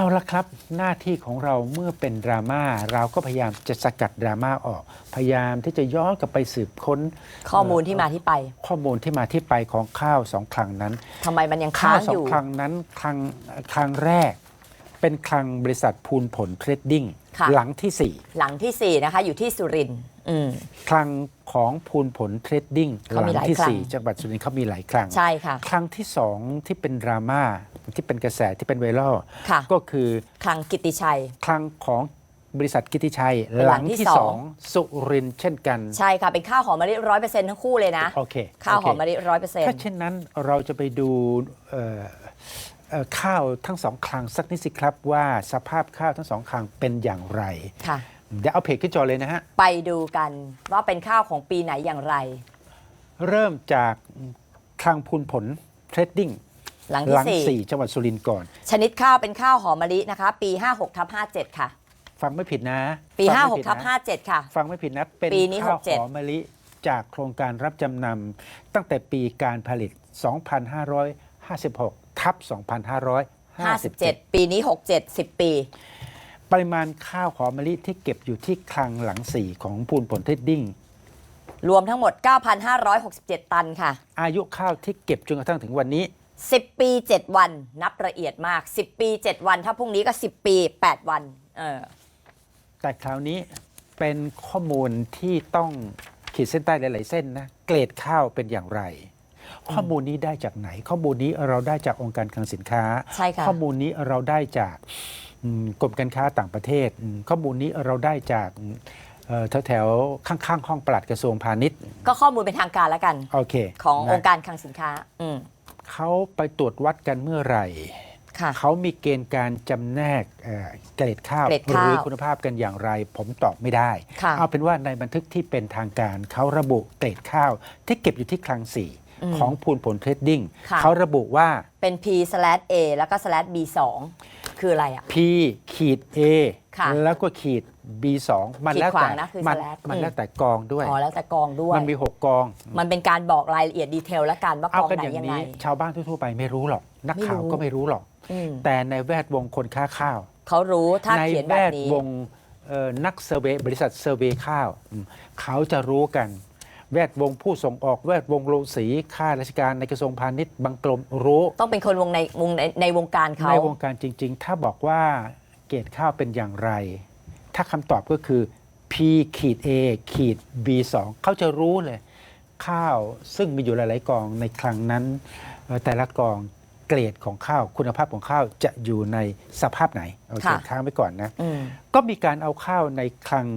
เอาละครับ หน้าที่ของเราเมื่อเป็นดราม่าเราก็พยายามจะสกัดดราม่าออก พยายามที่จะย้อนกลับไปสืบค้น ข้อมูลที่มาที่ไป ข้อมูลที่มาที่ไปของข้าวสองคลังนั้นทำไมมันยังข้าค้าวงสอองยู่คลังนั้นคลังคลังแรก เป็นคลังบริษัทพูนผลเทรดดิ้งค่ะหลังที่สี่หลังที่สี่นะคะ อยู่ที่สุรินทร์อืมคลังของพูนผลเทรดดิ้งหเขาลัมีหลายที่คลังสี่จังหวัดสุรินทร์เขามีหลายคลังใช่ค่ะครั้งที่สองที่เป็นดราม่า ที่เป็นกระแสที่เป็นไวรัลค่ะ ก็คือคลังกิตติชัยครั้งของบริษัทกิตติชัย เป็นหหลัลังงที่ที่สสออง งสุรินทร์เช่นกัน ใช่ค่ะ เป็นข้าวหอมมะลิร้อยเปอร์เซ็นต์ทั้งคู่เลยนะ โอเคข้าวหอมโเคมะลิร้อยเปอร์เซ็นต์ถ้าเช่นนั้นเราจะไปดูเอ่อเอ่อข้าวทั้งสองคลังสักนิดสิครับว่าสภาพข้าวทั้งสองคลังเป็นอย่างไร ค่ะ เดี๋ยวเอาเพจขึ้นจอเลยนะฮะ ไปดูกันว่าเป็นข้าวของปีไหนอย่างไร เริ่มจากคลังพูนผลเทรดดิ้ง หลังหลัที่งสี่ สี่จังหวัดสุรินทร์ก่อน ชนิดข้าวเป็นข้าวหอมมะลินะคะ ปี 56ทับ57 ค่ะ ฟังไม่ผิดนะปี ฟังไม่ผิด56ทับนะ57 ค่ะ ฟังไม่ผิดนะ เป็นปีนี้ข้าว67หอมมะลิจากโครงการรับจำนำตั้งแต่ปีการผลิต 2556 ทับ 2557 57 ปีนี้ 67 10 ปี ปริมาณข้าวหอมมะลิที่เก็บอยู่ที่คลังหลังสี่ของปูนผลเทดดิ้ง รวมทั้งหมด 9,567 ตันค่ะ อายุข้าวที่เก็บจนกระทั่งถึงวันนี้ 10 ปี 7 วัน นับละเอียดมาก 10 ปี 7 วัน ถ้าพรุ่งนี้ก็ 10 ปี 8 วันเออแต่คราวนี้เป็นข้อมูลที่ต้องขีดเส้นใต้หลาย ๆ เส้นนะ เกรดข้าวเป็นอย่างไร ข้อมูลนี้ได้จากไหน ข้อมูลนี้เราได้จากองค์การคลังสินค้า ใช่ค่ะข้อมูลนี้เราได้จากอืมกรมการค้าต่างประเทศอืมข้อมูลนี้เราได้จากเอ่อแถวๆข้าง ๆ ห้องปลัดกระทรวงพาณิชย์ ก็ข้อมูลเป็นทางการแล้วกัน โอเค ของนะองค์การคลังสินค้า อืม เขาไปตรวจวัดกันเมื่อไหร่ ค่ะ เขามีเกณฑ์การจำแนกเอ่อเกรดข้าว เกรดหรืข้าวคุณภาพกันอย่างไร ผมตอบไม่ได้ ค่ะ เอาเป็นว่าในบันทึกที่เป็นทางการ เขาระบุเกรดข้าว ที่เก็บอยู่ที่คลังสี่อืมของพูนผลเทรดดิ้งค่ะ เขาระบุว่า เป็น P slash A แล้วก็ slash B 2คืออะไรอะ P ขีด A ค่ะแล้วก็ขีด B 2 มันขีดแล้วแต่ขวางนะคือมัน slash มันอืมแล้วแต่กองด้วย อ๋อแล้วแต่กองด้วย มันมี 6 กอง มันเป็นการบอกรายละเอียดดีเทลและกันว่ากเอาองกันไหนอย่างยังไง นี้ ชาวบ้านทั่วๆไปไม่รู้หรอก นักข่าวไม่รู้ ก็ไม่รู้หรอก อืมแต่ในแวดวงคนค้าข้าว เขารู้ถ้าในเขียนแวแบบดนี้ วงเอ่อนักเซอร์เวย์บริษัทเซอร์เวย์ข้าวอืมเขาจะรู้กัน แวดวงผู้ส่งออกแวดวงโรงสีข้าราชการในกระทรวงพาณิชย์บางกรมรู้ ต้องเป็นคนวงในวงในในวงการเขาในวงการจริง ๆ ถ้าบอกว่าเกรดข้าวเป็นอย่างไร ถ้าคำตอบก็คือ P ขีด A ขีด B 2 เขาจะรู้เลย ข้าวซึ่งมีอยู่หลาย ๆกองในครั้งนั้นเอ่อแต่ละกองเกรดของข้าวคุณภาพของข้าวจะอยู่ในสภาพไหนโอเคค่ะค้างไว้ก่อนนะอืมก็มีการเอาข้าวในคลัง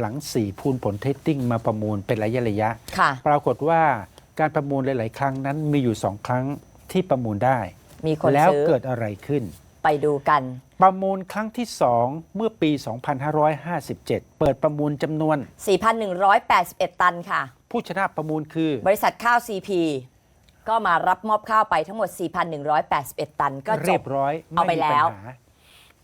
หลังสี่พูนผลเทสติ้งมาประมูลเป็นระยะระยะค่ะปรากฏว่าการประมูลหลาย ๆ ครั้งนั้นมีอยู่สองครั้งที่ประมูลได้ มีคนแล้วซื้อเกิดอะไรขึ้น ไปดูกัน ประมูลครั้งที่สองเมื่อปี 2557 เปิดประมูลจำนวน 4,181 ตันค่ะ ผู้ชนะประมูลคือ บริษัทข้าว CP ก็มารับมอบข้าวไปทั้งหมด 4,181 ตัน ก็จเรียบบร้อยเอาไปม่มีแล้วปัญหา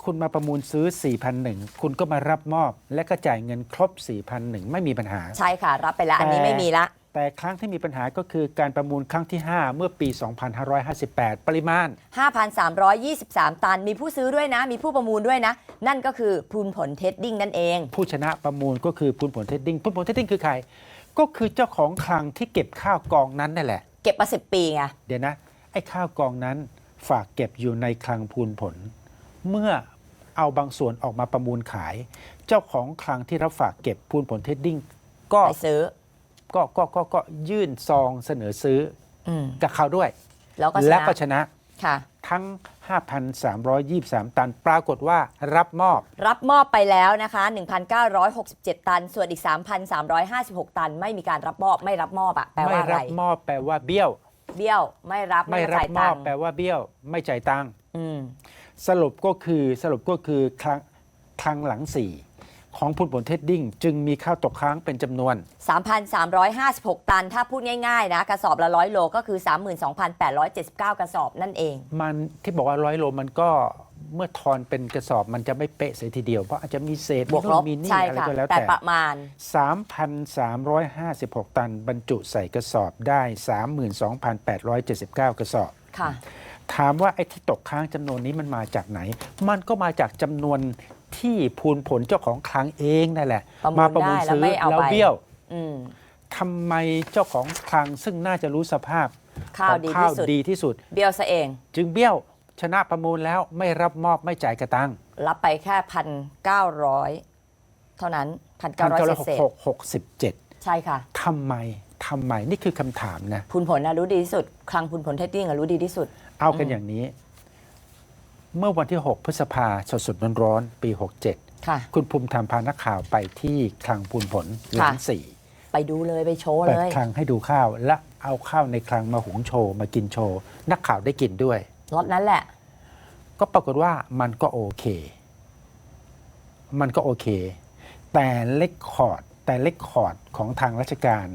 คุณมาประมูลซื้อ 4,001 คุณก็มารับมอบ และก็จ่ายเงินครบ 4,001 ไม่มีปัญหา ใช่ค่ะ รับไปแล้ว อันนี้แต่ไม่มีละ แต่ครั้งที่มีปัญหาก็คือการประมูลครั้งที่ 5 เมื่อปี 2558 ปริมาณ 5,323 ตัน มีผู้ซื้อด้วยนะ มีผู้ประมูลด้วยนะ นั่นก็คือพูนผลเทสดิ้งนั่นเอง ผู้ชนะประมูลก็คือพูนผลเทดดิ้งพูนผลเทดดิ้งคือใคร ก็คือเจ้าของคลังที่เก็บข้าวกองนั้นนั่นแหละ เก็บมา10ปีไง เดี๋ยวนะ ไอ้ข้าวกองนั้นฝากเก็บอยู่ในคลังพูนผล เมื่อเอาบางส่วนออกมาประมูลขาย เจ้าของคลังที่รับฝากเก็บพูนผลเทดดิ้งก็ไปซื้อ ก็ก็ก็ก็ยื่นซองเสนอซื้ออืมกับเขาด้วย แล้วก็ชและนะก็ชนะค่ะ ทั้ง 5,323 ตัน ปรากฏว่ารับมอบ รับมอบไปแล้วนะคะ 1,967 ตัน ส่วนอีก 3,356 ตัน ไม่มีการรับมอบ ไม่รับมอบอะแปลไม่ว่าอะไรรับมอบแปลว่าเบี้ยว เบี้ยว ไม่รับไม่รับจ่ายมตัอบงค์แปลว่าเบี้ยว ไม่จ่ายตังค์อืม สรุปก็คือสรุปก็คือคลังคลังหลังสี่ ของพูนผลเทดดิ้ง จึงมีข้าวตกค้างเป็นจำนวน 3,356 ตัน ถ้าพูดง่ายๆ นะ กระสอบละร้อยโลก็คือ 32,879 กระสอบนั่นเอง มันที่บอกว่าร้อยโลมันก็เมื่อทอนเป็นกระสอบมันจะไม่เป๊ะเสียทีเดียว เพราะอาจจะมีเศษบวกลบมีนี่ใช่อะไรค่ะก็แล้วแต่ แต่ประมาณ 3,356 ตันบรรจุใส่กระสอบได้ 32,879 กระสอบ ค่ะ ถามว่าไอ้ที่ตกค้างจำนวนนี้มันมาจากไหน มันก็มาจากจำนวน ที่พูนผลเจ้าของคลังเองนั่นแหละประมูลมาประมูลได้แล้วซื้อไม่เอาแล้วไปเบี้ยวอืมทำไมเจ้าของคลังซึ่งน่าจะรู้สภาพข้าวของดีข้าวที่สุดดีที่สุด เบี้ยวซะเอง จึงเบี้ยวชนะประมูลแล้วไม่รับมอบไม่จ่ายกระตังรับไปแค่พันเก้าร้อยเท่านั้นพันเก้าร้อยเศษหกหกสิบเจ็ดๆใช่ค่ะทำไมทำไมนี่คือคำถามนะพูนผลนะรู้ดีที่สุด คลังพูนผลเทดดิ้งอะรู้ดีที่สุด เอากันอย่างนี้ เมื่อวันที่ 6 พฤษภาสดสดๆร้อนๆปี 67 ค่ะ คุณภูมิธรรมพานักข่าวไปที่คลังพูนผลหลังค่ะสี่ไปดูเลยไปโชว์เปิเลดยคลังให้ดูข้าว และเอาข้าวในคลังมาหุงโชว์ มากินโชว์ นักข่าวได้กินด้วยรถนั้นแหละ ก็ปรากฏว่ามันก็โอเค มันก็โอเค แต่เลคคอร์ดแต่เลคคอร์ดของทางราชการ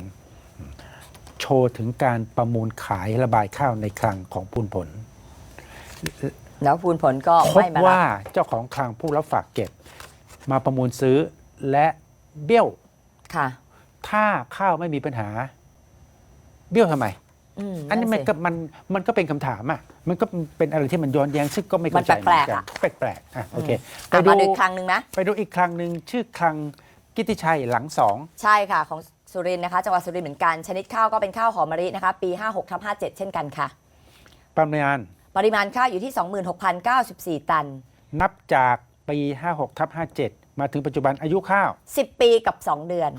โชว์ถึงการประมูลขายระบายข้าวในคลังของพูนผล แล้วพูนผลก็พบไม่มาว่ารับเจ้าของคลังผู้รับฝากเก็บ มาประมูลซื้อและเบี้ยวค่ะถ้าข้าวไม่มีปัญหา เบี้ยวทำไม มอันนี้มันสิก็มันมันก็เป็นคำถามอะ มันก็เป็นอะไรที่มันย้อนแย้งซึ่งก็ไม่เข้าใจมันแปลกๆเหมือนอะนแปลกๆอะโอเคไปอะดูมาดูอีกครั้งหนึ่งนะ ไปดูอีกครั้งหนึ่งชื่อคลังกิตติชัยหลังสอง ใช่ค่ะ ของสุรินทร์นะคะ จังหวัดสุรินทร์เหมือนกัน ชนิดข้าวก็เป็นข้าวหอมมะลินะคะ ปี 56ทับ57 เช่นกันค่ะ ประมาณ ปริมาณข้าวอยู่ที่ 26,094 ตัน นับจากปี 56ทับ57 มาถึงปัจจุบันอายุข้าว 10 ปีกับ 2 เดือน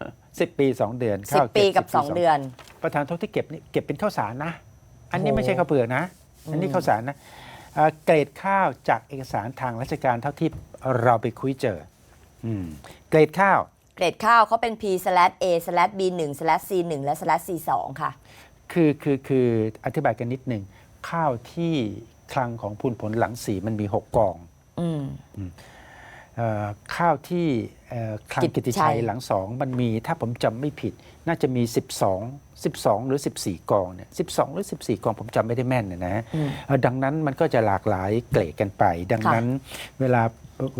10 ปี 2 เดือนข้าว10 ปีเบกับ10 2เดือน ประธานโทษที่เก็บนี่เก็บเป็นข้าวสารนะ อันนี้โอ้ไม่ใช่ข้าวเปลือกนะ อันนี้ข้าวสารนะเอ่อเกรดข้าวจากเอกสารทางราชการเท่าที่เราไปคุยเจออืมเกรดข้าว เกรดข้าวเขาเป็น P slash A slash B 1 slash C 1 และ slash C 2 ค่ะ คือคือคืออธิบายกันนิดหนึ่ง ข้าวที่คลังของพูนผลหลังสีมันมี6กองอืมเอ่อข้าวที่เอ่อคลังกิกิตตติติชัชัยยหลังสองมันมีถ้าผมจำไม่ผิด น่าจะมี 12 12 หรือ 14 กองเนี่ย12 หรือ 14 กองผมจำไม่ได้แม่นเนยนะอืม เอ่อดังนั้นมันก็จะหลากหลายเกรดกันไป ดังนั้นเวลา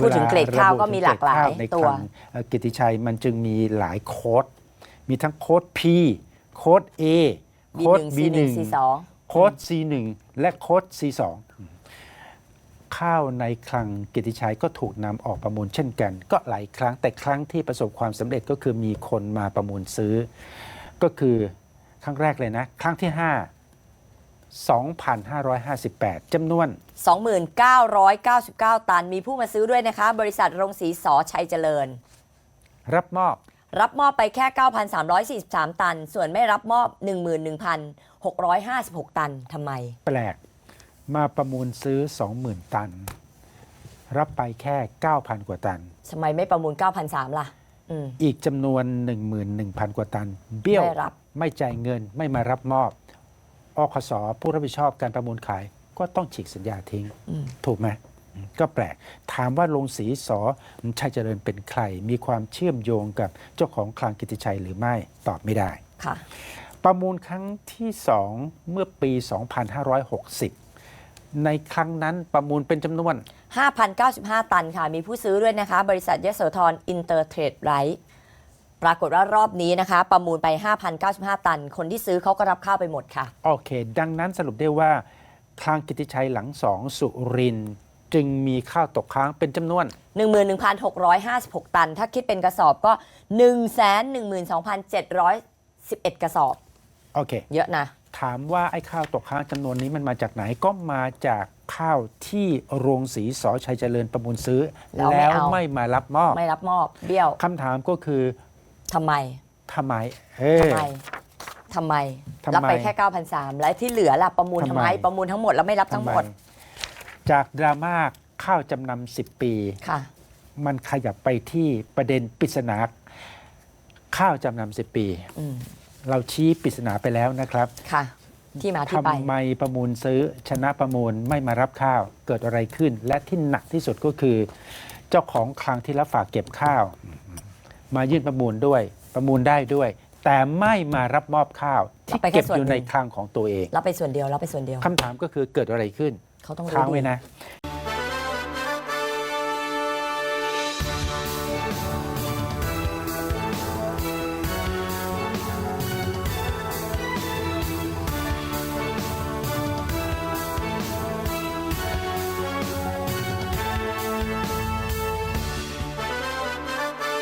พูดถึงเกรดข้าวก็มีหลากหลายเวระบุถึงเกรดข้ในตัว คลังเอ่อกิตติชัยมันจึงมีหลายโค้ด มีทั้งโค้ด P โค้ด A B โค้ด1 C B1 1 C 2โค้ด C1 และโค้ด C2 ข้าวในคลังกิตติชัยก็ถูกนำออกประมูลเช่นกัน ก็หลายครั้งแต่ครั้งที่ประสบความสำเร็จก็คือมีคนมาประมูลซื้อ ก็คือครั้งแรกเลยนะ ครั้งที่ 5 2,558จำนวน 2999 ตันมีผู้มาซื้อด้วยนะคะ บริษัทโรงสีสอชัยเจริญ รับมอบ รับมอบไปแค่ 9,343 ตัน ส่วนไม่รับมอบ 11,656 ตันทำไม แปลก มาประมูลซื้อ 20,000 ตัน รับไปแค่ 9,000 กว่าตัน ทำไมไม่ประมูล 9,300 ล่ะ อืม อีกจำนวน 11,000 กว่าตัน เบี้ยว ไม่รับ ไม่จ่ายเงินไม่มารับมอบอคสผู้รับผิดชอบการประมูลขาย ก็ต้องฉีกสัญญาทิ้งอืมถูกไหมอืม ก็แปลก ถามว่าลงสีสอชัยเจริญเป็นใคร มีความเชื่อมโยงกับเจ้าของคลังกิตติชัยหรือไม่ตอบไม่ได้ค่ะประมูลครั้งที่สองเมื่อปี 2560 ในครั้งนั้นประมูลเป็นจำนวน 5,095 ตันค่ะ มีผู้ซื้อด้วยนะคะ บริษัทยโสธรอินเตอร์เทรดไรท์ปรากฏว่ารอบนี้นะคะ ประมูลไป 5,095 ตัน คนที่ซื้อเขาก็รับข้าวไปหมดค่ะ โอเค ดังนั้นสรุปได้ว่าคลังกิตติชัยหลังสองสุรินทร์ จึงมีข้าวตกค้างเป็นจำนวน 11,656 ตัน ถ้าคิดเป็นกระสอบก็ 112,711 กระสอบ โอเค เยอะนะ ถามว่าไอ้ข้าวตกค้างจำนวนนี้มันมาจากไหนก็มาจากข้าวที่โรงสีสอชัยเจริญประมูลซื้อ แล้วไม่แล้วเอา ไม่มารับมอบไม่รับมอบ เบี้ยวคำถามก็คือทำไมทำไมเอ้ยทำไมทำไม ทำไมรับไปแค่ 9,300 แล้วที่เหลือล่ะประมูลทำทำไม ไม ประมูลทั้งหมดแล้วไม่รับทั้งหมด ทำไจากดราม่าข้าวจำนำสิบปี ค่ะ มันขยับไปที่ประเด็นปริศนาข้าวจำนำสิบปี อืมเราชี้ปริศนาไปแล้วนะครับค่ะ ที่มาที่ไป ทำไมประมูลซื้อชนะประมูลไม่มารับข้าวเกิดอะไรขึ้น และที่หนักที่สุดก็คือ เจ้าของคลังที่รับฝากเก็บข้าว มายื่นประมูลด้วย ประมูลได้ด้วย แต่ไม่มารับมอบข้าวที่รับไปแค่เก็บส่วนอยู่หนึ่ในง คลังของตัวเอง รับไปส่วนเดียวรับไปส่วนเดียว คำถามก็คือเกิดอะไรขึ้น เขาต้องรู้ค้างไว้ดีนะ